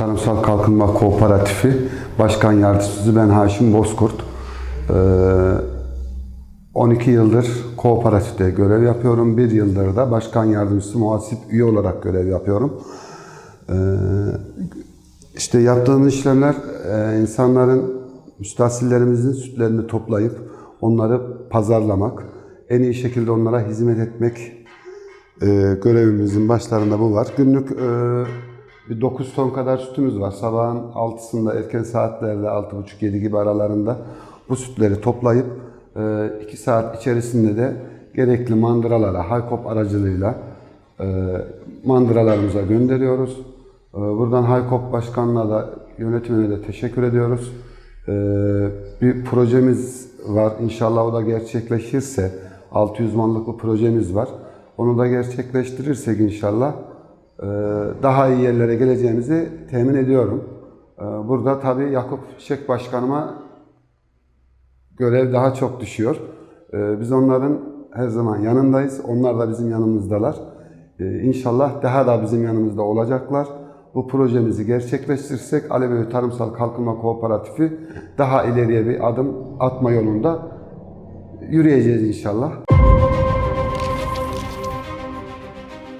Tarımsal Kalkınma Kooperatifi Başkan Yardımcısı ben Haşim Bozkurt. Ee, 12 yıldır kooperatifte görev yapıyorum. Bir yıldır da başkan yardımcısı muhasip üye olarak görev yapıyorum. Ee, işte yaptığımız işlemler e, insanların, müstahsillerimizin sütlerini toplayıp onları pazarlamak, en iyi şekilde onlara hizmet etmek e, görevimizin başlarında bu var. Günlük e, bir 9 ton kadar sütümüz var. Sabahın 6'sında erken saatlerde 6.30-7 gibi aralarında bu sütleri toplayıp 2 saat içerisinde de gerekli mandıralara, Haykop aracılığıyla e, mandıralarımıza gönderiyoruz. E, Buradan Haykop Başkanı'na da yönetimine de teşekkür ediyoruz. E, Bir projemiz var. İnşallah o da gerçekleşirse 600 manlık projemiz var. Onu da gerçekleştirirsek inşallah e, daha iyi yerlere geleceğimizi temin ediyorum. E, Burada tabii Yakup Şek Başkanıma görev daha çok düşüyor. Ee, Biz onların her zaman yanındayız. Onlar da bizim yanımızdalar. Ee, İnşallah daha da bizim yanımızda olacaklar. Bu projemizi gerçekleştirirsek Alevi Tarımsal Kalkınma Kooperatifi daha ileriye bir adım atma yolunda yürüyeceğiz inşallah.